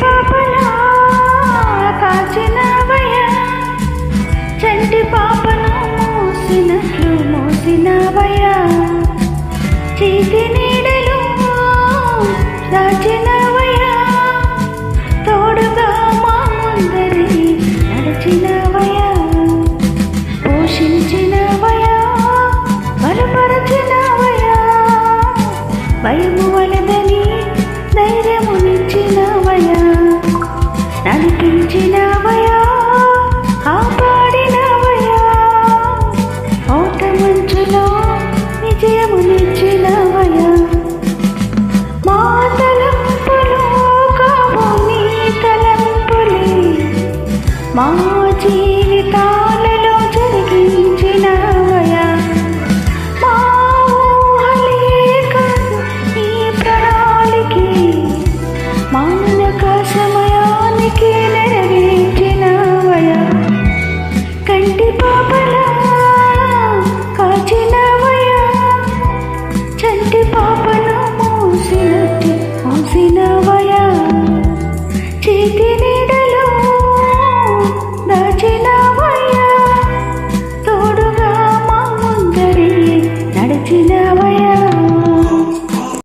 పాపలా కాచినవయ చంటి పాపను మూసిన మూసినవయ చేతి నీడలు దాచినవయ తోడుగా మా ముందరి నడిచినవయ పోషించినవయ బలపరచినవయ భయము 忙碌